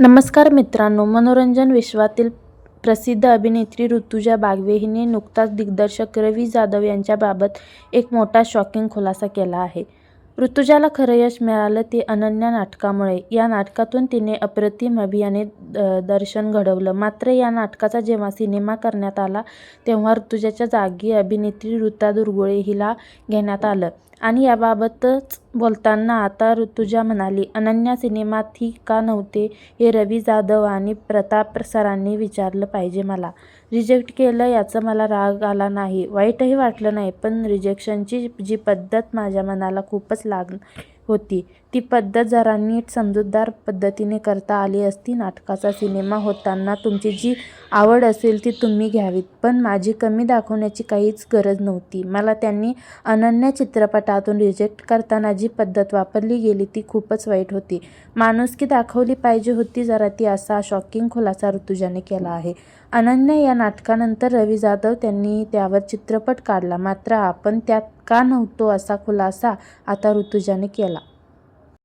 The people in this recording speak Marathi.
नमस्कार मित्रांनो मनोरंजन विश्वातील प्रसिद्ध अभिनेत्री ऋतुजा बागवे हिने नुकताच दिग्दर्शक रवी जाधव यांच्याबाबत एक मोठा शॉकिंग खुलासा केला आहे. ऋतुजाला खरं यश मिळालं ते अनन्या नाटकामुळे. या नाटकातून तिने अप्रतिम अभियाने द दर्शन घडवलं. मात्र या नाटकाचा जेव्हा सिनेमा करण्यात आला तेव्हा ऋतुजाच्या जागी अभिनेत्री ऋता दुर्गुळे हिला घेण्यात आलं. आणि याबाबतच बोलताना आता ऋतुजा म्हणाली अनन्या सिनेमात ही का नव्हते हे रवी जाधव आणि प्रताप सरांनी विचारलं पाहिजे मला. रिजेक्ट केलं याचा मला राग आला नाही. वाईटही वाटलं नाही पण रिजेक्शनची जी पद्धत माझ्या मनाला खूपच लाग होती. ती पद्धत जरा नीट समजूतदार पद्धतीने करता आली असती. नाटकाचा सिनेमा होताना तुमची जी आवड असेल ती तुम्ही घ्यावीत. पण माझी कमी दाखवण्याची काहीच गरज नव्हती. मला त्यांनी अनन्या चित्रपटातून रिजेक्ट करताना जी पद्धत वापरली गेली ती खूपच वाईट होती. माणुसकी दाखवली पाहिजे होती जरा ती असा शॉकिंग खुलासा ऋतुजाने केला आहे. अनन्या या नाटकानंतर रवी जाधव त्यांनी त्यावर चित्रपट काढला. मात्र आपण त्यात का नव्हतो असा खुलासा आता ऋतुजाने केला.